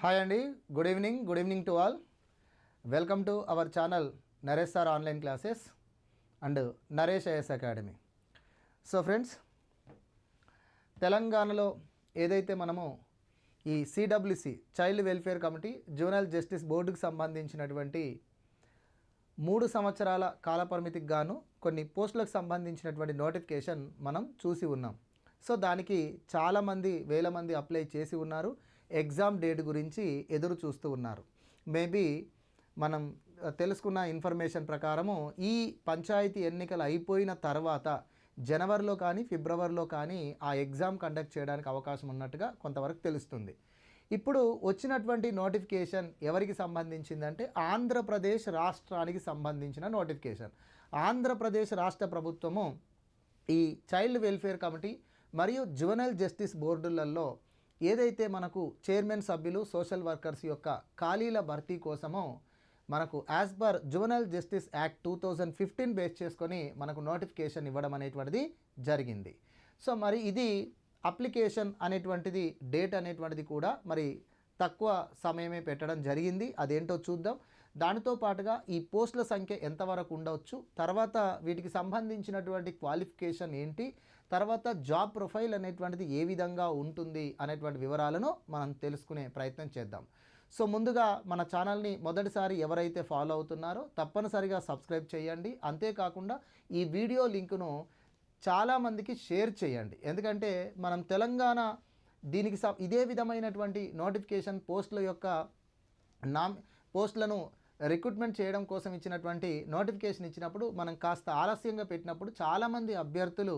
Hi అండి good evening good evening to all welcome to our channel Naresh sir online classes and Naresh IS academy so friends తెలంగాణలో ఏదైతే మనము ఈ CWC child welfare committee juvenile justice బోర్డుకు సంబంధించినటువంటి మూడు సంవత్సరాల కాలపరిమితికి గాను కొన్ని పోస్టులకు సంబంధించినటువంటి నోటిఫికేషన్ మనం చూసి ఉన్నాం. సో దానికి చాలామంది వేల మంది అప్లై చేసి ఉన్నారు. ఎగ్జామ్ డేట్ గురించి ఎదురు చూస్తూ ఉన్నారు. మేబీ మనం తెలుసుకున్న ఇన్ఫర్మేషన్ ప్రకారము ఈ పంచాయతీ ఎన్నికలు అయిపోయిన తర్వాత జనవరిలో కానీ ఫిబ్రవరిలో కానీ ఆ ఎగ్జామ్ కండక్ట్ చేయడానికి అవకాశం ఉన్నట్టుగా కొంతవరకు తెలుస్తుంది. ఇప్పుడు వచ్చినటువంటి నోటిఫికేషన్ ఎవరికి సంబంధించిందంటే ఆంధ్రప్రదేశ్ రాష్ట్రానికి సంబంధించిన నోటిఫికేషన్. ఆంధ్రప్రదేశ్ రాష్ట్ర ప్రభుత్వము ఈ చైల్డ్ వెల్ఫేర్ కమిటీ మరియు జువనల్ జస్టిస్ బోర్డులలో ఏదైతే మనకు చైర్మన్ సభ్యులు సోషల్ వర్కర్స్ యొక్క ఖాళీల భర్తీ కోసమో మనకు as per juvenile justice act two thousand fifteen base చేసుకొని మనకు నోటిఫికేషన్ ఇవ్వడం అనేటువంటిది జరిగింది. సో మరి ఇది అప్లికేషన్ అనేటువంటిది డేట్ అనేటువంటిది కూడా మరి తక్కువ సమయమే పెట్టడం జరిగింది. అదేంటో చూద్దాం. దానితో పాటుగా ఈ పోస్టుల సంఖ్య ఎంతవరకు ఉండవచ్చు? తర్వాత వీటికి సంబంధించినటువంటి క్వాలిఫికేషన్ ఏంటి? తర్వాత జాబ్ ప్రొఫైల్ అనేటువంటిది ఏ విధంగా ఉంటుంది అనేటువంటి వివరాలను మనం తెలుసుకునే ప్రయత్నం చేద్దాం. సో ముందుగా మన ఛానల్ని మొదటిసారి ఎవరైతే ఫాలో అవుతున్నారో తప్పనిసరిగా సబ్స్క్రైబ్ చేయండి. అంతేకాకుండా ఈ వీడియో లింకును చాలామందికి షేర్ చేయండి. ఎందుకంటే మనం తెలంగాణ దీనికి స ఇదే విధమైనటువంటి నోటిఫికేషన్ పోస్టుల యొక్క నామ్ పోస్టులను రిక్రూట్మెంట్ చేయడం కోసం ఇచ్చినటువంటి నోటిఫికేషన్ ఇచ్చినప్పుడు మనం కాస్త ఆలస్యంగా పెట్టినప్పుడు చాలామంది అభ్యర్థులు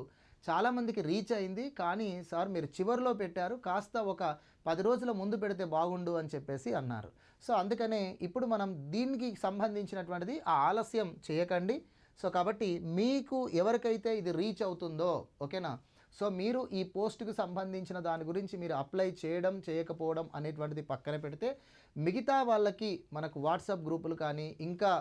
చాలామందికి రీచ్ అయింది. కానీ సార్ మీరు చివరిలో పెట్టారు. కాస్త ఒక పది రోజుల ముందు పెడితే బాగుండు అని చెప్పేసి అన్నారు. సో అందుకనే ఇప్పుడు మనం దీనికి సంబంధించినటువంటిది ఆ ఆలస్యం చేయకండి. సో కాబట్టి మీకు ఎవరికైతే ఇది రీచ్ అవుతుందో ఓకేనా? సో మీరు ఈ పోస్టుకు సంబంధించిన దాని గురించి మీరు అప్లై చేయడం చేయకపోవడం అనేటువంటిది పక్కన పెడితే మిగతా వాళ్ళకి మనకు వాట్సాప్ గ్రూపులు కానీ ఇంకా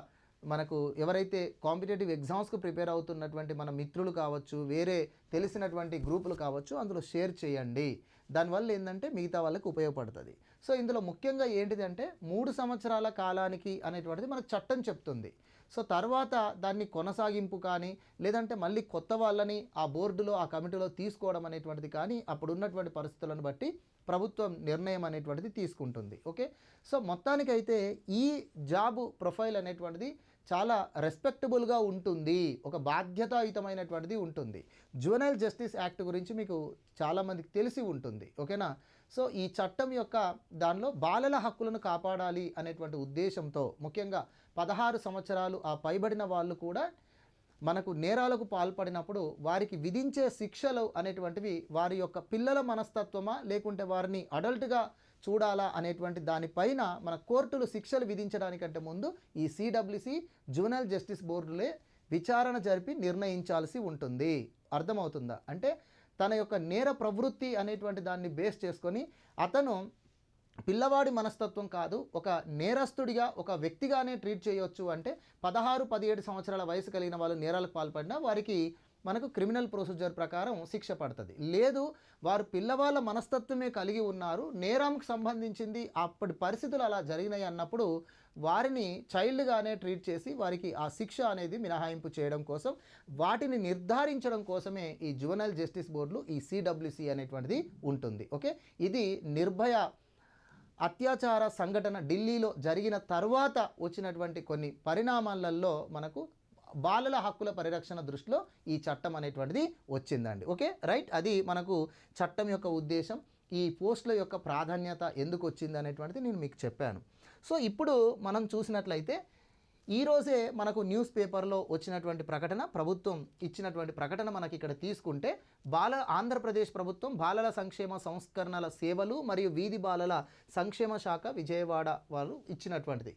మనకు ఎవరైతే కాంపిటేటివ్ ఎగ్జామ్స్కు ప్రిపేర్ అవుతున్నటువంటి మన మిత్రులు కావచ్చు వేరే తెలిసినటువంటి గ్రూపులు కావచ్చు అందులో షేర్ చేయండి. దానివల్ల ఏంటంటే మిగతా వాళ్ళకి ఉపయోగపడుతుంది. సో ఇందులో ముఖ్యంగా ఏంటిదంటే మూడు సంవత్సరాల కాలానికి అనేటువంటిది మనకు చట్టం చెప్తుంది. సో తర్వాత దాన్ని కొనసాగింపు కానీ లేదంటే మళ్ళీ కొత్త వాళ్ళని ఆ బోర్డులో ఆ కమిటీలో తీసుకోవడం అనేటువంటిది కానీ అప్పుడు ఉన్నటువంటి పరిస్థితులను బట్టి ప్రభుత్వం నిర్ణయం అనేటువంటిది తీసుకుంటుంది. ఓకే? సో మొత్తానికైతే ఈ జాబ్ ప్రొఫైల్ అనేటువంటిది చాలా రెస్పెక్టబుల్గా ఉంటుంది. ఒక బాధ్యతాయుతమైనటువంటిది ఉంటుంది. జువెనైల్ జస్టిస్ యాక్ట్ గురించి మీకు చాలామందికి తెలిసి ఉంటుంది. ఓకేనా సో ఈ చట్టం యొక్క దానిలో బాలల హక్కులను కాపాడాలి అనేటువంటి ఉద్దేశంతో ముఖ్యంగా పదహారు సంవత్సరాలు ఆ పైబడిన వాళ్ళు కూడా మనకు నేరాలకు పాల్పడినప్పుడు వారికి విధించే శిక్షలు అనేటువంటివి వారి యొక్క పిల్లల మనస్తత్వమా లేకుంటే వారిని అడల్ట్గా చూడాలా అనేటువంటి దానిపైన మన కోర్టులు శిక్షలు విధించడానికంటే ముందు ఈ సిడబ్ల్యూసి జూనల్ జస్టిస్ బోర్డులే విచారణ జరిపి నిర్ణయించాల్సి ఉంటుంది. అర్థమవుతుందా? అంటే తన యొక్క నేర ప్రవృత్తి అనేటువంటి దాన్ని బేస్ చేసుకొని అతను పిల్లవాడి మనస్తత్వం కాదు ఒక నేరస్తుడిగా ఒక వ్యక్తిగానే ట్రీట్ చేయొచ్చు అంటే పదహారు పదిహేడు సంవత్సరాల వయసు కలిగిన వాళ్ళు నేరాలకు పాల్పడినా వారికి మనకు క్రిమినల్ ప్రొసీజర్ ప్రకారం శిక్ష పడుతుంది. లేదు వారు పిల్లవాళ్ళ మనస్తత్వమే కలిగి ఉన్నారు నేరంకు సంబంధించింది అప్పటి పరిస్థితులు అలా జరిగినాయి అన్నప్పుడు వారిని చైల్డ్గానే ట్రీట్ చేసి వారికి ఆ శిక్ష అనేది మినహాయింపు చేయడం కోసం వాటిని నిర్ధారించడం కోసమే ఈ జువనల్ జస్టిస్ బోర్డులు ఈ సిడబ్ల్యూసి అనేటువంటిది ఉంటుంది. ఓకే? ఇది నిర్భయ అత్యాచార సంఘటన ఢిల్లీలో జరిగిన తర్వాత వచ్చినటువంటి కొన్ని పరిణామాలలో మనకు బాలల హక్కుల పరిరక్షణ దృష్టిలో ఈ చట్టం అనేటువంటిది వచ్చిందండి. ఓకే? రైట్? అది మనకు చట్టం యొక్క ఉద్దేశం ఈ పోస్టుల యొక్క ప్రాధాన్యత ఎందుకు వచ్చింది అనేటువంటిది నేను మీకు చెప్పాను. సో ఇప్పుడు మనం చూసినట్లయితే ఈరోజే మనకు న్యూస్ పేపర్లో వచ్చినటువంటి ప్రకటన ప్రభుత్వం ఇచ్చినటువంటి ప్రకటన మనకి ఇక్కడ తీసుకుంటే బాల ఆంధ్రప్రదేశ్ ప్రభుత్వం బాలల సంక్షేమ సంస్కరణల సేవలు మరియు వీధి బాలల సంక్షేమ శాఖ విజయవాడ వాళ్ళు ఇచ్చినటువంటిది.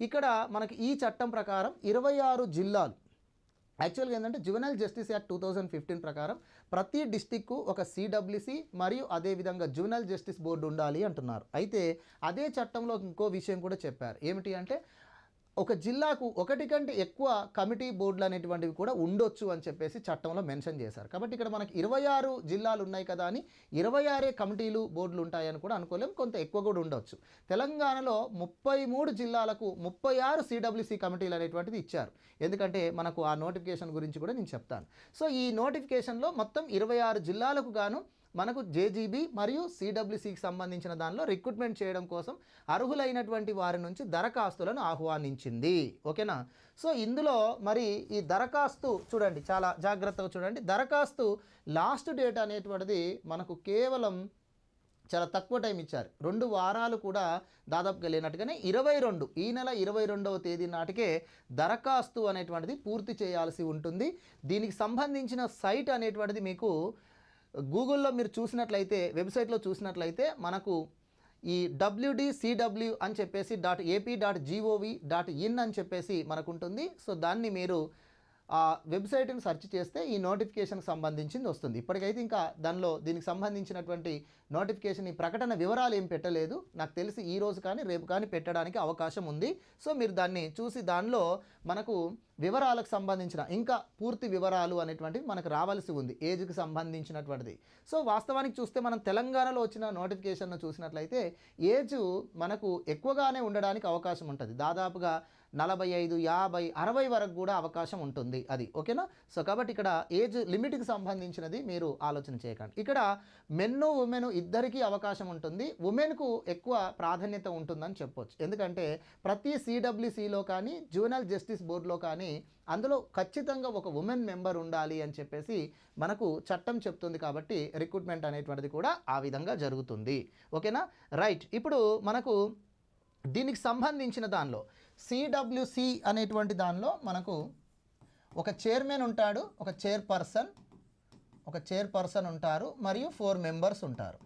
ఇక్కడ మనకి ఈ చట్టం ప్రకారం ఇరవై ఆరు జిల్లాలు. యాక్చువల్గా ఏంటంటే juvenile justice act two thousand fifteen ప్రకారం ప్రతి డిస్టిక్కు ఒక సిడబ్ల్యూసి మరియు అదేవిధంగా జువెనల్ జస్టిస్ బోర్డు ఉండాలి అంటున్నారు. అయితే అదే చట్టంలో ఇంకో విషయం కూడా చెప్పారు. ఏమిటి అంటే ఒక జిల్లాకు ఒకటి కంటే ఎక్కువ కమిటీ బోర్డులు అనేటువంటివి కూడా ఉండొచ్చు అని చెప్పేసి చట్టంలో మెన్షన్ చేశారు. కాబట్టి ఇక్కడ మనకి ఇరవై ఆరు జిల్లాలు ఉన్నాయి కదా అని ఇరవై ఆరే కమిటీలు బోర్డులు ఉంటాయని కూడా అనుకోలేం. కొంత ఎక్కువ కూడా ఉండొచ్చు. తెలంగాణలో ముప్పై మూడు జిల్లాలకు ముప్పై ఆరు సిడబ్ల్యూసి కమిటీలు అనేటువంటిది ఇచ్చారు. ఎందుకంటే మనకు ఆ నోటిఫికేషన్ గురించి కూడా నేను చెప్తాను. సో ఈ నోటిఫికేషన్లో మొత్తం ఇరవై ఆరు జిల్లాలకు గాను మనకు జేజీబీ మరియు సిడబ్ల్యూసికి సంబంధించిన దానిలో రిక్రూట్మెంట్ చేయడం కోసం అర్హులైనటువంటి వారి నుంచి దరఖాస్తులను ఆహ్వానించింది. ఓకేనా? సో ఇందులో మరి ఈ దరఖాస్తు చూడండి చాలా జాగ్రత్తగా చూడండి. దరఖాస్తు లాస్ట్ డేట్ అనేటువంటిది మనకు కేవలం చాలా తక్కువ టైం ఇచ్చారు. రెండు వారాలు కూడా దాదాపుగా లేనట్టుగానే ఇరవై రెండు ఈ నెల ఇరవై రెండవ తేదీ నాటికే దరఖాస్తు అనేటువంటిది పూర్తి చేయాల్సి ఉంటుంది. దీనికి సంబంధించిన సైట్ అనేటువంటిది మీకు గూగుల్లో మీరు చూసినట్లయితే వెబ్సైట్లో చూసినట్లయితే మనకు ఈ డబ్ల్యూడిసిడబ్ల్యూ అని చెప్పేసి dot AP dot GOV dot in అని చెప్పేసి మనకు ఉంటుంది సో దాన్ని మీరు ఆ వెబ్సైట్ని సెర్చ్ చేస్తే ఈ నోటిఫికేషన్కి సంబంధించింది వస్తుంది. ఇప్పటికైతే ఇంకా దానిలో దీనికి సంబంధించినటువంటి నోటిఫికేషన్ ఈ ప్రకటన వివరాలు ఏం పెట్టలేదు. నాకు తెలిసి ఈ రోజు కానీ రేపు కానీ పెట్టడానికి అవకాశం ఉంది. సో మీరు దాన్ని చూసి దానిలో మనకు వివరాలకు సంబంధించిన ఇంకా పూర్తి వివరాలు అనేటువంటివి మనకు రావాల్సి ఉంది ఏజ్కి సంబంధించినటువంటిది. సో వాస్తవానికి చూస్తే మనం తెలంగాణలో వచ్చిన నోటిఫికేషన్ను చూసినట్లయితే ఏజ్ మనకు ఎక్కువగానే ఉండడానికి అవకాశం ఉంటుంది. దాదాపుగా నలభై ఐదు యాభై అరవై వరకు కూడా అవకాశం ఉంటుంది అది ఓకేనా? సో కాబట్టి ఇక్కడ ఏజ్ లిమిట్కి సంబంధించినది మీరు ఆలోచన చేయకండి. ఇక్కడ మెన్ను ఉమెన్ ఇద్దరికీ అవకాశం ఉంటుంది. ఉమెన్కు ఎక్కువ ప్రాధాన్యత ఉంటుందని చెప్పొచ్చు. ఎందుకంటే ప్రతి సిడబ్ల్యూసిలో కానీ జూనల్ జస్టిస్ బోర్డులో కానీ అందులో ఖచ్చితంగా ఒక ఉమెన్ మెంబర్ ఉండాలి అని చెప్పేసి మనకు చట్టం చెప్తుంది కాబట్టి రిక్రూట్మెంట్ అనేటువంటిది కూడా ఆ విధంగా జరుగుతుంది. ఓకేనా? రైట్. ఇప్పుడు మనకు దీనికి సంబంధించిన దానిలో సిడబ్ల్యూసి అనేటువంటి దానిలో మనకు ఒక చైర్మన్ ఉంటాడు ఒక చైర్పర్సన్ ఒక చైర్పర్సన్ ఉంటారు మరియు ఫోర్ మెంబర్స్ ఉంటారు.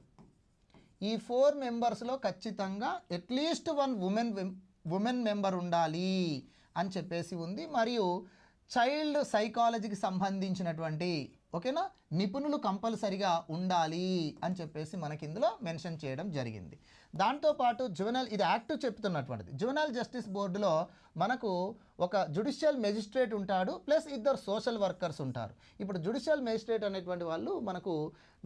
ఈ ఫోర్ మెంబర్స్లో ఖచ్చితంగా at least one women women member ఉండాలి అని చెప్పేసి ఉంది. మరియు చైల్డ్ సైకాలజీకి సంబంధించినటువంటి ఓకేనా నిపుణులు కంపల్సరిగా ఉండాలి అని చెప్పేసి మనకి ఇందులో మెన్షన్ చేయడం జరిగింది. దాంతోపాటు జువెనల్ ఇది యాక్ట్ చెప్తున్నటువంటిది. జువెనల్ జస్టిస్ బోర్డులో మనకు ఒక జుడిషియల్ మెజిస్ట్రేట్ ఉంటాడు ప్లస్ ఇద్దరు సోషల్ వర్కర్స్ ఉంటారు. ఇప్పుడు జుడిషియల్ మెజిస్ట్రేట్ అనేటువంటి వాళ్ళు మనకు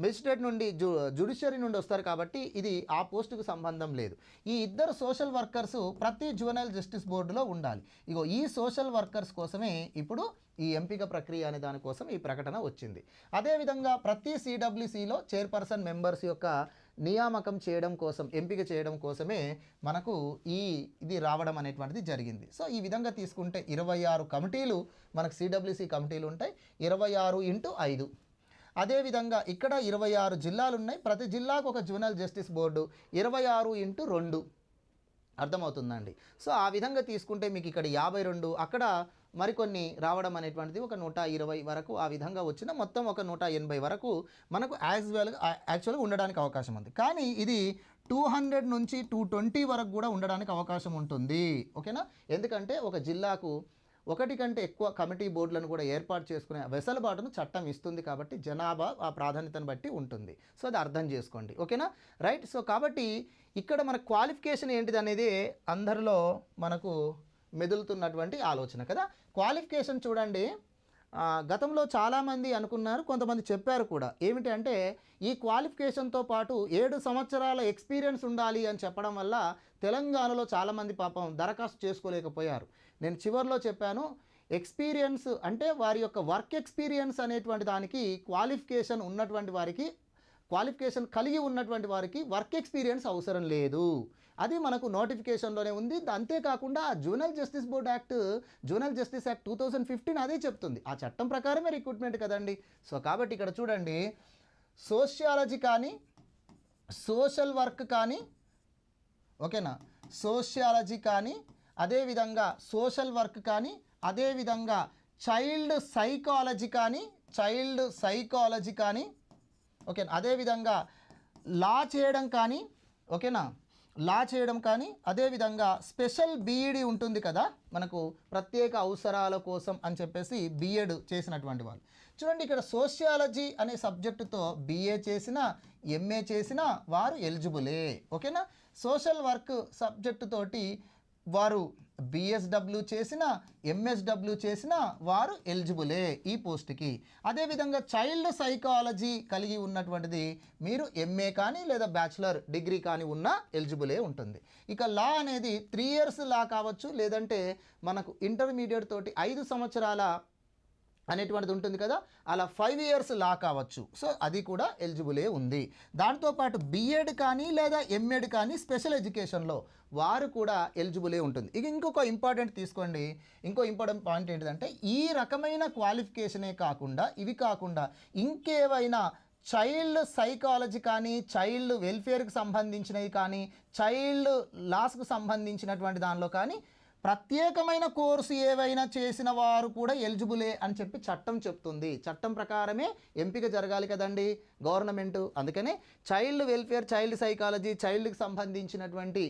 మెజిస్ట్రేట్ నుండి జు జుడిషియరీ నుండి వస్తారు కాబట్టి ఇది ఆ పోస్టుకు సంబంధం లేదు. ఈ ఇద్దరు సోషల్ వర్కర్స్ ప్రతి జువెనల్ జస్టిస్ బోర్డులో ఉండాలి. ఇగో ఈ సోషల్ వర్కర్స్ కోసమే ఇప్పుడు ఈ ఎంపిక ప్రక్రియ అనే దానికోసం ఈ ప్రకటన వచ్చింది. అదే అదేవిధంగా ప్రతి సిడబ్ల్యూసిలో చైర్పర్సన్ మెంబర్స్ యొక్క నియామకం చేయడం కోసం ఎంపిక చేయడం కోసమే మనకు ఈ ఇది రావడం అనేటువంటిది జరిగింది. సో ఈ విధంగా తీసుకుంటే ఇరవై ఆరు కమిటీలు మనకు సిడబ్ల్యూసి కమిటీలు ఉంటాయి. ఇరవై ఆరు ఇంటూ ఐదు. అదేవిధంగా ఇక్కడ ఇరవై ఆరు జిల్లాలు ఉన్నాయి. ప్రతి జిల్లాకు ఒక జూనల్ జస్టిస్ బోర్డు. ఇరవై ఆరు ఇంటూ రెండు. అర్థమవుతుందండి. సో ఆ విధంగా తీసుకుంటే మీకు ఇక్కడ యాభై రెండు అక్కడ మరికొన్ని రావడం అనేటువంటిది ఒక నూట ఇరవై వరకు ఆ విధంగా వచ్చిన మొత్తం ఒక నూట ఎనభై వరకు మనకు యాజ్ వెల్ యాక్చువల్గా ఉండడానికి అవకాశం ఉంది. కానీ ఇది టూ హండ్రెడ్ నుంచి టూ ట్వంటీ వరకు కూడా ఉండడానికి అవకాశం ఉంటుంది. ఓకేనా? ఎందుకంటే ఒక జిల్లాకు ఒకటి కంటే ఎక్కువ కమిటీ బోర్డులను కూడా ఏర్పాటు చేసుకునే వెసలుబాటును చట్టం ఇస్తుంది కాబట్టి జనాభా ఆ ప్రాధాన్యతను బట్టి ఉంటుంది. సో అది అర్థం చేసుకోండి. ఓకేనా? రైట్. సో కాబట్టి ఇక్కడ మన క్వాలిఫికేషన్ ఏంటిది అనేది అందరిలో మనకు మెదులుతున్నటువంటి ఆలోచన కదా? క్వాలిఫికేషన్ చూడండి. గతంలో చాలామంది అనుకున్నారు కొంతమంది చెప్పారు కూడా. ఏమిటి అంటే ఈ క్వాలిఫికేషన్తో పాటు ఏడు సంవత్సరాల ఎక్స్పీరియన్స్ ఉండాలి అని చెప్పడం వల్ల తెలంగాణలో చాలామంది పాపం దరఖాస్తు చేసుకోలేకపోయారు. నేను చివరిలో చెప్పాను ఎక్స్పీరియన్స్ అంటే వారి యొక్క వర్క్ ఎక్స్పీరియన్స్ అనేటువంటి దానికి క్వాలిఫికేషన్ ఉన్నటువంటి వారికి క్వాలిఫికేషన్ కలిగి ఉన్నటువంటి వారికి వర్క్ ఎక్స్పీరియన్స్ అవసరం లేదు. అది మనకు నోటిఫికేషన్లోనే ఉంది. అంతేకాకుండా juvenile justice board act juvenile justice act two thousand fifteen అదే చెప్తుంది. ఆ చట్టం ప్రకారమే రిక్రూట్మెంట్ కదండి. సో కాబట్టి ఇక్కడ చూడండి సోషియాలజీ కానీ సోషల్ వర్క్ కానీ ఓకేనా? సోషియాలజీ కానీ అదేవిధంగా సోషల్ వర్క్ కానీ అదేవిధంగా చైల్డ్ సైకాలజీ కానీ చైల్డ్ సైకాలజీ కానీ ఓకే అదేవిధంగా లా చేయడం కానీ ఓకేనా? లా చేయడం కానీ అదేవిధంగా స్పెషల్ బీఈడి ఉంటుంది కదా మనకు ప్రత్యేక అవసరాల కోసం అని చెప్పేసి బీఎడ్ చేసినటువంటి వాళ్ళు. చూడండి ఇక్కడ సోషియాలజీ అనే సబ్జెక్టుతో బీఏ చేసిన ఎంఏ చేసిన వారు ఎలిజిబులే ఓకేనా? సోషల్ వర్క్ సబ్జెక్టు తోటి వారు బిఎస్డబ్ల్యూ చేసిన ఎంఎస్డబ్ల్యూ చేసిన వారు ఎలిజిబులే ఈ పోస్ట్కి. అదేవిధంగా చైల్డ్ సైకాలజీ కలిగి ఉన్నటువంటిది మీరు ఎంఏ కానీ లేదా బ్యాచిలర్ డిగ్రీ కానీ ఉన్న ఎలిజిబులే ఉంటుంది. ఇక లా అనేది త్రీ ఇయర్స్ లా కావచ్చు లేదంటే మనకు ఇంటర్మీడియట్ తోటి ఐదు సంవత్సరాల అనేటువంటిది ఉంటుంది కదా. అలా ఫైవ్ ఇయర్స్ లా కావచ్చు. సో అది కూడా ఎలిజిబులే ఉంది. దాంతోపాటు బిఎడ్ కానీ లేదా ఎంఎడ్ కానీ స్పెషల్ ఎడ్యుకేషన్లో వారు కూడా ఎలిజిబులే ఉంటుంది. ఇక ఇంకొక ఇంపార్టెంట్ తీసుకోండి. ఇంకో ఇంపార్టెంట్ పాయింట్ ఏంటిదంటే ఈ రకమైన క్వాలిఫికేషనే కాకుండా ఇవి కాకుండా ఇంకేవైనా చైల్డ్ సైకాలజీ కానీ చైల్డ్ వెల్ఫేర్కి సంబంధించినవి కానీ చైల్డ్ లాస్కు సంబంధించినటువంటి దానిలో కానీ ప్రత్యేకమైన కోర్సు ఏవైనా చేసిన వారు కూడా ఎలిజిబులే అని చెప్పి చట్టం చెప్తుంది. చట్టం ప్రకారమే ఎంపిక జరగాలి కదండి గవర్నమెంట్. అందుకనే చైల్డ్ వెల్ఫేర్ చైల్డ్ సైకాలజీ చైల్డ్కి సంబంధించినటువంటి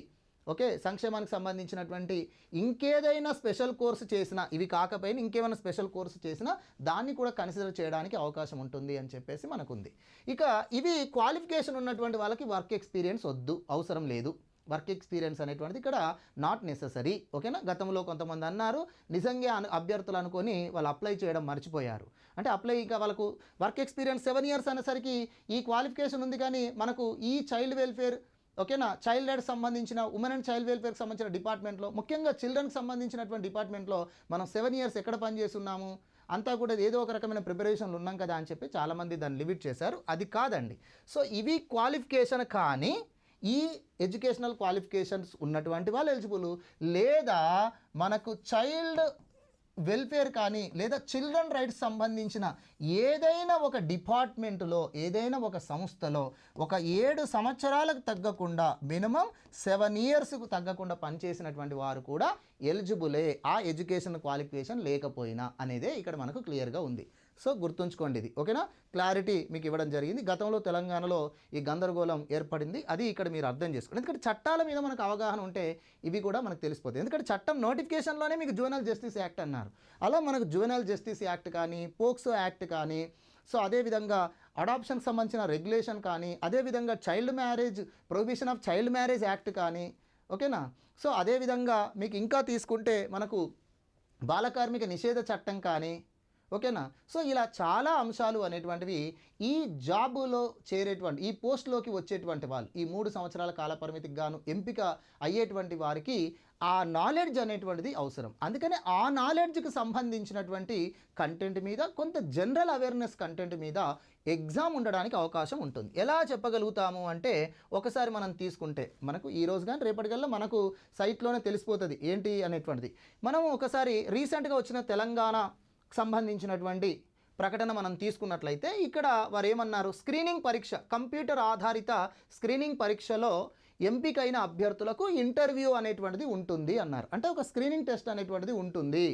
ఓకే సంక్షేమానికి సంబంధించినటువంటి ఇంకేదైనా స్పెషల్ కోర్సు చేసినా ఇవి కాకపోయినా ఇంకేమైనా స్పెషల్ కోర్సు చేసినా దాన్ని కూడా కన్సిడర్ చేయడానికి అవకాశం ఉంటుంది అని చెప్పేసి మనకుంది. ఇక ఇవి క్వాలిఫికేషన్ ఉన్నటువంటి వాళ్ళకి వర్క్ ఎక్స్పీరియన్స్ వద్దు అవసరం లేదు. వర్క్ ఎక్స్పీరియన్స్ అనేటువంటిది ఇక్కడ నాట్ నెససరీ ఓకేనా? గతంలో కొంతమంది అన్నారు నిజంగా అభ్యర్థులు అనుకొని వాళ్ళు అప్లై చేయడం మర్చిపోయారు. అంటే అప్లై ఇంకా వాళ్ళకు వర్క్ ఎక్స్పీరియన్స్ సెవెన్ ఇయర్స్ అనేసరికి ఈ క్వాలిఫికేషన్ ఉంది కానీ మనకు ఈ చైల్డ్ వెల్ఫేర్ ఓకేనా? చైల్డ్ రైట్స్ సంబంధించిన ఉమెన్ అండ్ చైల్డ్ వెల్ఫేర్కి సంబంధించిన డిపార్ట్మెంట్లో ముఖ్యంగా చిల్డ్రన్కి సంబంధించినటువంటి డిపార్ట్మెంట్లో మనం సెవెన్ ఇయర్స్ ఎక్కడ పనిచేస్తున్నాము అంతా కూడా ఏదో ఒక రకమైన ప్రిపరేషన్లు ఉన్నాం కదా అని చెప్పి చాలామంది దాన్ని లిమిట్ చేశారు. అది కాదండి. సో ఇవి క్వాలిఫికేషన్ కానీ ఈ ఎడ్యుకేషనల్ క్వాలిఫికేషన్స్ ఉన్నటువంటి వాళ్ళు ఎలిజిబుల్. లేదా మనకు చైల్డ్ వెల్ఫేర్ కానీ లేదా చిల్డ్రన్ రైట్స్ సంబంధించిన ఏదైనా ఒక డిపార్ట్మెంట్లో ఏదైనా ఒక సంస్థలో ఒక ఏడు సంవత్సరాలకు తగ్గకుండా మినిమం సెవెన్ ఇయర్స్కు తగ్గకుండా పనిచేసినటువంటి వారు కూడా ఎలిజిబులే. ఆ ఎడ్యుకేషన్ క్వాలిఫికేషన్ లేకపోయినా అనేదే ఇక్కడ మనకు క్లియర్గా ఉంది. సో గుర్తుంచుకోండి ఇది. ఓకేనా? క్లారిటీ మీకు ఇవ్వడం జరిగింది. గతంలో తెలంగాణలో ఈ గందరగోళం ఏర్పడింది. అది ఇక్కడ మీరు అర్థం చేసుకోండి. ఎందుకంటే చట్టాల మీద మనకు అవగాహన ఉంటే ఇవి కూడా మనకు తెలిసిపోతాయి. ఎందుకంటే చట్టం నోటిఫికేషన్లోనే మీకు జూనల్ జస్టిస్ యాక్ట్ అన్నారు. అలా మనకు జూనల్ జస్టిస్ యాక్ట్ కానీ పోక్సో యాక్ట్ కానీ సో అదేవిధంగా అడాప్షన్కి సంబంధించిన రెగ్యులేషన్ కానీ అదేవిధంగా child marriage prohibition of child marriage act కానీ ఓకేనా? సో అదేవిధంగా మీకు ఇంకా తీసుకుంటే మనకు బాలకార్మిక నిషేధ చట్టం కానీ ఓకేనా? సో ఇలా చాలా అంశాలు అనేటువంటివి ఈ జాబులో చేరేటువంటి ఈ పోస్ట్లోకి వచ్చేటువంటి వాళ్ళు ఈ మూడు సంవత్సరాల కాలపరిమితికి గాను ఎంపిక అయ్యేటువంటి వారికి ఆ నాలెడ్జ్ అనేటువంటిది అవసరం. అందుకనే ఆ నాలెడ్జ్కి సంబంధించినటువంటి కంటెంట్ మీద కొంత జనరల్ అవేర్నెస్ కంటెంట్ మీద ఎగ్జామ్ ఉండడానికి అవకాశం ఉంటుంది. ఎలా చెప్పగలుగుతాము అంటే ఒకసారి మనం తీసుకుంటే మనకు ఈ రోజు కానీ రేపటికల్లా మనకు సైట్లోనే తెలిసిపోతుంది ఏంటి అనేటువంటిది. మనం ఒకసారి రీసెంట్గా వచ్చిన తెలంగాణ సంబంధించినటువంటి ప్రకటన మనం తీసుకున్నట్లయితే ఇక్కడ వారు ఏమన్నారు స్క్రీనింగ్ పరీక్ష కంప్యూటర్ ఆధారిత స్క్రీనింగ్ పరీక్షలో ఎంపికైన అభ్యర్థులకు ఇంటర్వ్యూ అనేటువంటిది ఉంటుంది అన్నారు. అంటే ఒక స్క్రీనింగ్ టెస్ట్ అనేటువంటిది ఉంటుంది.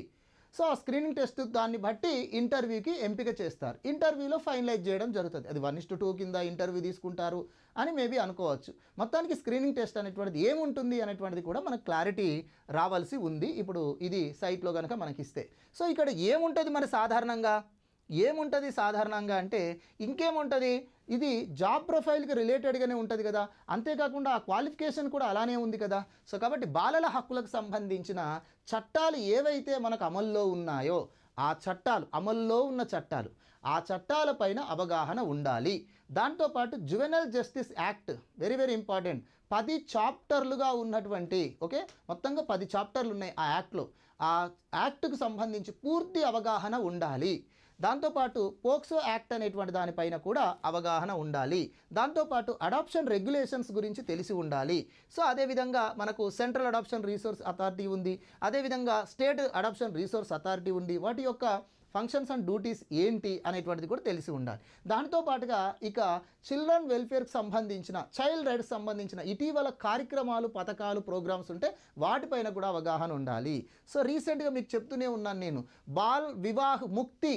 సో ఆ స్క్రీనింగ్ టెస్ట్ దాన్ని బట్టి ఇంటర్వ్యూకి ఎంపిక చేస్తారు. ఇంటర్వ్యూలో ఫైనలైజ్ చేయడం జరుగుతుంది. అది వన్ ఇస్ టూ కింద ఇంటర్వ్యూ తీసుకుంటారు అని మేబీ అనుకోవచ్చు. మొత్తానికి స్క్రీనింగ్ టెస్ట్ అనేటువంటిది ఏముంటుంది అనేటువంటిది కూడా మనకు క్లారిటీ రావాల్సి ఉంది. ఇప్పుడు ఇది సైట్లో కనుక మనకి ఇస్తే సో ఇక్కడ ఏముంటుంది మరి సాధారణంగా? ఏముంటుంది సాధారణంగా అంటే ఇంకేముంటుంది? ఇది జాబ్ ప్రొఫైల్కి రిలేటెడ్గానే ఉంటుంది కదా. అంతేకాకుండా ఆ క్వాలిఫికేషన్ కూడా అలానే ఉంది కదా. సో కాబట్టి బాలల హక్కులకు సంబంధించిన చట్టాలు ఏవైతే మనకు అమల్లో ఉన్నాయో ఆ చట్టాలు అమల్లో ఉన్న చట్టాలు ఆ చట్టాలపైన అవగాహన ఉండాలి. దాంతోపాటు juvenile justice act very very important పది చాప్టర్లుగా ఉన్నటువంటి ఓకే? మొత్తంగా పది చాప్టర్లు ఉన్నాయి ఆ యాక్ట్లో ఆ యాక్ట్కు సంబంధించి పూర్తి అవగాహన ఉండాలి. దాంతోపాటు పోక్సో యాక్ట్ అనేటువంటి దానిపైన కూడా అవగాహన ఉండాలి. దాంతోపాటు అడాప్షన్ రెగ్యులేషన్స్ గురించి తెలిసి ఉండాలి. సో అదేవిధంగా మనకు సెంట్రల్ అడాప్షన్ రీసోర్స్ అథారిటీ ఉంది. అదేవిధంగా స్టేట్ అడాప్షన్ రీసోర్స్ అథారిటీ ఉంది. వాటి యొక్క ఫంక్షన్స్ అండ్ డ్యూటీస్ ఏంటి అనేటువంటిది కూడా తెలిసి ఉండాలి. దానితో పాటుగా ఇక చిల్డ్రన్ వెల్ఫేర్కి సంబంధించిన చైల్డ్ రైట్స్ సంబంధించిన ఇటీవల కార్యక్రమాలు పథకాలు ప్రోగ్రామ్స్ ఉంటే వాటిపైన కూడా అవగాహన ఉండాలి. సో రీసెంట్గా మీకు చెప్తూనే ఉన్నాను నేను. బాల్ వివాహ్ ముక్తి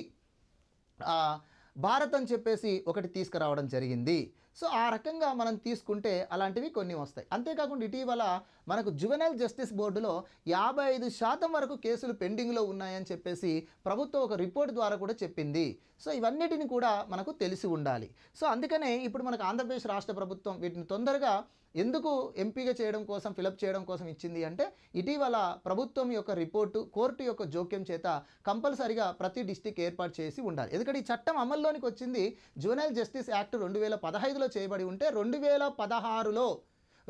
భారత్ అని చెప్పేసి ఒకటి తీసుకురావడం జరిగింది. సో ఆ రకంగా మనం తీసుకుంటే అలాంటివి కొన్ని వస్తాయి. అంతేకాకుండా ఇటీవల మనకు జువెనల్ జస్టిస్ బోర్డులో యాభై ఐదు శాతం వరకు కేసులు పెండింగ్లో ఉన్నాయని చెప్పేసి ప్రభుత్వం ఒక రిపోర్ట్ ద్వారా కూడా చెప్పింది. సో ఇవన్నిటిని కూడా మనకు తెలిసి ఉండాలి. సో అందుకనే ఇప్పుడు మనకు ఆంధ్రప్రదేశ్ రాష్ట్ర ప్రభుత్వం వీటిని తొందరగా ఎందుకు ఎంపిక చేయడం కోసం ఫిలప్ చేయడం కోసం ఇచ్చింది అంటే ఇటీవల ప్రభుత్వం యొక్క రిపోర్టు కోర్టు యొక్క జోక్యం చేత కంపల్సరిగా ప్రతి డిస్టిక్ ఏర్పాటు చేసి ఉండాలి. ఎందుకంటే ఈ చట్టం అమల్లోనికి వచ్చింది జూనైల్ జస్టిస్ యాక్ట్ రెండు వేల పదహైదులో చేయబడి ఉంటే రెండు వేల పదహారులో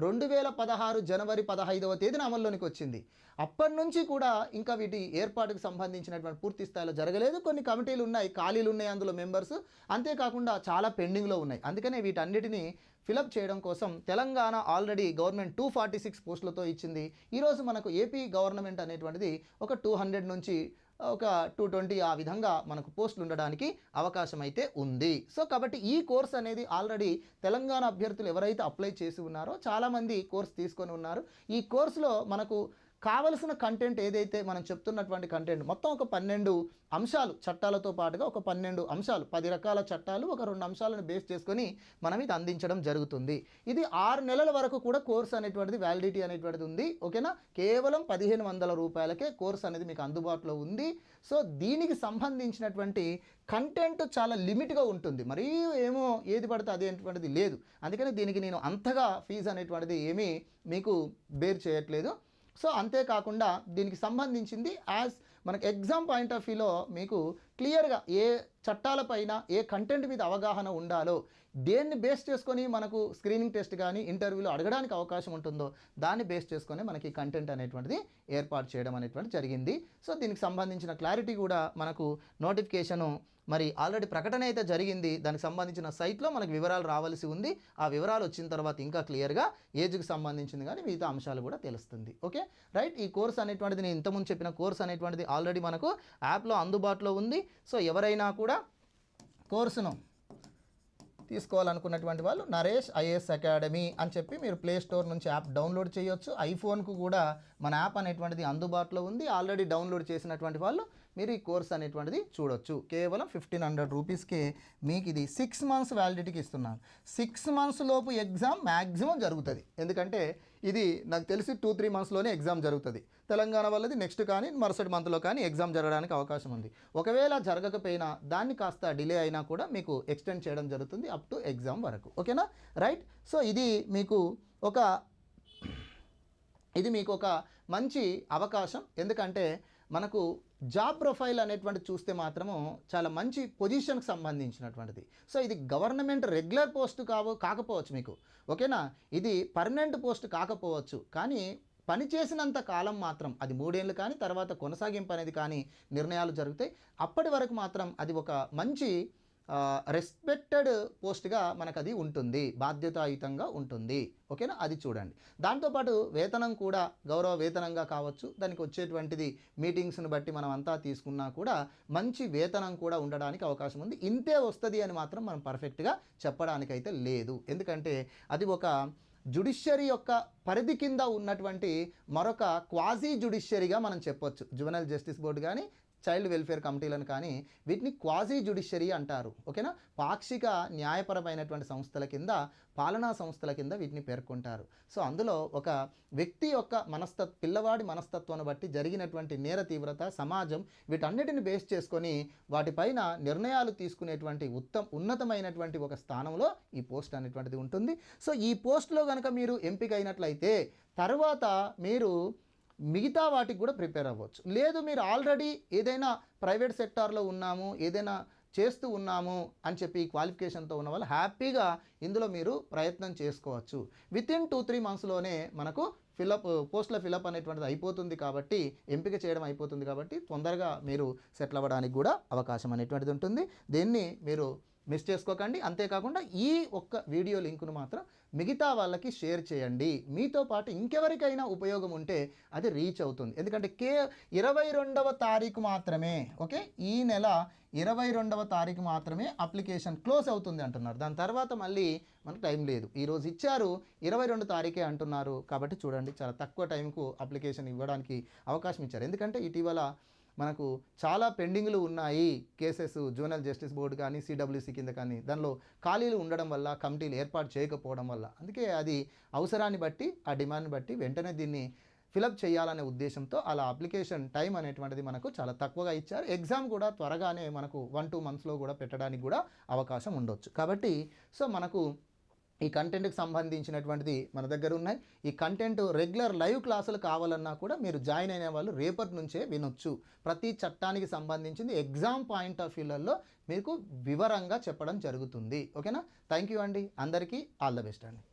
రెండు వేల పదహారు జనవరి పదహైదవ తేదీన అమల్లోనికి వచ్చింది. అప్పటి నుంచి కూడా ఇంకా వీటి ఏర్పాటుకు సంబంధించినటువంటి పూర్తి స్థాయిలో జరగలేదు. కొన్ని కమిటీలు ఉన్నాయి ఖాళీలు ఉన్నాయి అందులో మెంబర్స్. అంతేకాకుండా చాలా పెండింగ్లో ఉన్నాయి. అందుకనే వీటన్నిటిని ఫిలప్ చేయడం కోసం Telangana already government two forty six పోస్టులతో ఇచ్చింది. ఈరోజు మనకు ఏపీ గవర్నమెంట్ అనేటువంటిది ఒక టూ హండ్రెడ్ నుంచి ఒక టూ ట్వంటీ ఆ విధంగా మనకు పోస్టులు ఉండడానికి అవకాశం అయితే ఉంది. సో కాబట్టి ఈ కోర్స్ అనేది ఆల్రెడీ తెలంగాణ అభ్యర్థులు ఎవరైతే అప్లై చేసి ఉన్నారో చాలామంది కోర్స్ తీసుకొని ఉన్నారు. ఈ కోర్సులో మనకు కావలసిన కంటెంట్ ఏదైతే మనం చెప్తున్నటువంటి కంటెంట్ మొత్తం ఒక పన్నెండు అంశాలు చట్టాలతో పాటుగా ఒక పన్నెండు అంశాలు పది రకాల చట్టాలు ఒక రెండు అంశాలను బేస్ చేసుకొని మనం ఇది అందించడం జరుగుతుంది. ఇది ఆరు నెలల వరకు కూడా కోర్స్ అనేటువంటిది వ్యాలిడిటీ అనేటువంటిది ఉంది ఓకేనా? కేవలం పదిహేను వందల రూపాయలకే కోర్స్ అనేది మీకు అందుబాటులో ఉంది. సో దీనికి సంబంధించినటువంటి కంటెంట్ చాలా లిమిట్గా ఉంటుంది. మరీ ఏమో ఏది పడితే అదేటువంటిది లేదు. అందుకని దీనికి నేను అంతగా ఫీజు అనేటువంటిది ఏమీ మీకు బేర్ చేయట్లేదు. సో అంతేకాకుండా దీనికి సంబంధించింది యాజ్ మనకు ఎగ్జామ్ పాయింట్ ఆఫ్ వ్యూలో మీకు క్లియర్గా ఏ చట్టాలపైన ఏ కంటెంట్ మీద అవగాహన ఉండాలో దేన్ని బేస్ చేసుకొని మనకు స్క్రీనింగ్ టెస్ట్ కానీ ఇంటర్వ్యూలో అడగడానికి అవకాశం ఉంటుందో దాన్ని బేస్ చేసుకొని మనకి కంటెంట్ అనేటువంటిది ఏర్పాటు చేయడం అనేటువంటి జరిగింది. సో దీనికి సంబంధించిన క్లారిటీ కూడా మనకు నోటిఫికేషను మరి ఆల్రెడీ ప్రకటన అయితే జరిగింది. దానికి సంబంధించిన సైట్లో మనకు వివరాలు రావాల్సి ఉంది. ఆ వివరాలు వచ్చిన తర్వాత ఇంకా క్లియర్గా ఏజ్కి సంబంధించింది కానీ మిగతా అంశాలు కూడా తెలుస్తుంది. ఓకే? రైట్? ఈ కోర్స్ అనేటువంటిది నేను ఇంతకుముందు చెప్పిన కోర్స్ అనేటువంటిది ఆల్రెడీ మనకు యాప్లో అందుబాటులో ఉంది. సో ఎవరైనా కూడా కోర్సును తీసుకోవాలనుకున్నటువంటి వాళ్ళు నరేష్ ఐఏఎస్ అకాడమీ అని చెప్పి మీరు ప్లే స్టోర్ నుంచి యాప్ డౌన్లోడ్ చేయొచ్చు. ఐఫోన్కు కూడా మన యాప్ అనేటువంటిది అందుబాటులో ఉంది. ఆల్రెడీ డౌన్లోడ్ చేసినటువంటి వాళ్ళు మీరు ఈ కోర్స్ అనేటువంటిది చూడొచ్చు. కేవలం ఫిఫ్టీన్ హండ్రెడ్ రూపీస్కే మీకు ఇది సిక్స్ మంత్స్ వ్యాలిడిటీకి ఇస్తున్నాను సిక్స్ మంత్స్ లోపు ఎగ్జామ్ మ్యాక్సిమం జరుగుతుంది. ఎందుకంటే ఇది నాకు తెలిసి టూ త్రీ మంత్స్లోనే ఎగ్జామ్ జరుగుతుంది. తెలంగాణ వాళ్ళది నెక్స్ట్ కానీ మరుసటి మంత్లో కానీ ఎగ్జామ్ జరగడానికి అవకాశం ఉంది. ఒకవేళ జరగకపోయినా దాన్ని కాస్త డిలే అయినా కూడా మీకు ఎక్స్టెండ్ చేయడం జరుగుతుంది అప్ టు ఎగ్జామ్ వరకు. ఓకేనా? రైట్? సో ఇది మీకు ఒక ఇది మీకు ఒక మంచి అవకాశం. ఎందుకంటే మనకు జాబ్ ప్రొఫైల్ అనేటువంటి చూస్తే మాత్రము చాలా మంచి పొజిషన్కి సంబంధించినటువంటిది. సో ఇది గవర్నమెంట్ రెగ్యులర్ పోస్ట్ కావు కాకపోవచ్చు మీకు. ఓకేనా? ఇది పర్మనెంట్ పోస్ట్ కాకపోవచ్చు. కానీ పని చేసినంత కాలం మాత్రం అది మూడేళ్ళు కానీ తర్వాత కొనసాగింపు అనేది కానీ నిర్ణయాలు జరుగుతాయి. అప్పటి వరకు మాత్రం అది ఒక మంచి రెస్పెక్టెడ్ పోస్ట్గా మనకు అది ఉంటుంది. బాధ్యతాయుతంగా ఉంటుంది. ఓకేనా? అది చూడండి. దాంతోపాటు వేతనం కూడా గౌరవ వేతనంగా కావచ్చు. దానికి వచ్చేటువంటిది మీటింగ్స్ని బట్టి మనం అంతా తీసుకున్నా కూడా మంచి వేతనం కూడా ఉండడానికి అవకాశం ఉంది. ఇంతే వస్తుంది అని మాత్రం మనం పర్ఫెక్ట్గా చెప్పడానికైతే లేదు. ఎందుకంటే అది ఒక జుడిషియరీ యొక్క పరిధి కింద ఉన్నటువంటి మరొక క్వాజీ జుడిషియరీగా మనం చెప్పొచ్చు. జువెనల్ జస్టిస్ బోర్డు కానీ చైల్డ్ వెల్ఫేర్ కమిటీలను కానీ వీటిని క్వాజీ జుడిషియరీ అంటారు. ఓకేనా? పాక్షిక న్యాయపరమైనటువంటి సంస్థల కింద పాలనా సంస్థల కింద వీటిని పేర్కొంటారు. సో అందులో ఒక వ్యక్తి యొక్క మనస్తత్ పిల్లవాడి మనస్తత్వాన్ని బట్టి జరిగినటువంటి నేర తీవ్రత సమాజం వీటన్నిటిని బేస్ చేసుకొని వాటిపైన నిర్ణయాలు తీసుకునేటువంటి ఉత్తమ ఉన్నతమైనటువంటి ఒక స్థానంలో ఈ పోస్ట్ అనేటువంటిది ఉంటుంది. సో ఈ పోస్ట్లో కనుక మీరు ఎంపిక అయినట్లయితే తర్వాత మీరు మిగతా వాటికి కూడా ప్రిపేర్ అవ్వచ్చు. లేదు మీరు ఆల్రెడీ ఏదైనా ప్రైవేట్ సెక్టార్లో ఉన్నాము ఏదైనా చేస్తూ ఉన్నాము అని చెప్పి క్వాలిఫికేషన్తో ఉన్న వాళ్ళు హ్యాపీగా ఇందులో మీరు ప్రయత్నం చేసుకోవచ్చు. విత్ ఇన్ టూ త్రీ మంత్స్లోనే మనకు ఫిలప్ పోస్టుల ఫిలప్ అనేటువంటిది అయిపోతుంది కాబట్టి ఎంపిక చేయడం అయిపోతుంది కాబట్టి తొందరగా మీరు సెటిల్ అవ్వడానికి కూడా అవకాశం అనేటువంటిది ఉంటుంది. దీన్ని మీరు మిస్ చేసుకోకండి. అంతేకాకుండా ఈ ఒక్క వీడియో లింకును మాత్రం మిగతా వాళ్ళకి షేర్ చేయండి. మీతో పాటు ఇంకెవరికైనా ఉపయోగం ఉంటే అది రీచ్ అవుతుంది. ఎందుకంటే కే ఇరవై రెండవ తారీఖు మాత్రమే ఓకే? ఈ నెల ఇరవై రెండవ తారీఖు మాత్రమే అప్లికేషన్ క్లోజ్ అవుతుంది అంటున్నారు. దాని తర్వాత మళ్ళీ మనకు టైం లేదు. ఈరోజు ఇచ్చారు ఇరవై రెండు తారీఖే అంటున్నారు. కాబట్టి చూడండి చాలా తక్కువ టైంకు అప్లికేషన్ ఇవ్వడానికి అవకాశం ఇచ్చారు. ఎందుకంటే ఇటీవల మనకు చాలా పెండింగ్లు ఉన్నాయి కేసెస్ జూనల్ జస్టిస్ బోర్డు కానీ సిడబ్ల్యూసి కింద కానీ. దానిలో ఖాళీలు ఉండడం వల్ల కమిటీలు ఏర్పాటు చేయకపోవడం వల్ల. అందుకే అది అవసరాన్ని బట్టి ఆ డిమాండ్ని బట్టి వెంటనే దీన్ని ఫిలప్ చేయాలనే ఉద్దేశంతో అలా అప్లికేషన్ టైం అనేటువంటిది మనకు చాలా తక్కువగా ఇచ్చారు. ఎగ్జామ్ కూడా త్వరగానే మనకు వన్ టూ మంత్స్లో కూడా పెట్టడానికి కూడా అవకాశం ఉండొచ్చు. కాబట్టి సో మనకు ఈ కంటెంట్కి సంబంధించినటువంటిది మన దగ్గర ఉన్నాయి. ఈ కంటెంట్ రెగ్యులర్ లైవ్ క్లాసులు కావాలన్నా కూడా మీరు జాయిన్ అయిన వాళ్ళు రేపటి నుంచే వినొచ్చు. ప్రతి చట్టానికి సంబంధించింది ఎగ్జామ్ పాయింట్ ఆఫ్ వ్యూలలో మీకు వివరంగా చెప్పడం జరుగుతుంది. ఓకేనా? థ్యాంక్ యూ అండి. అందరికీ ఆల్ ద బెస్ట్ అండి.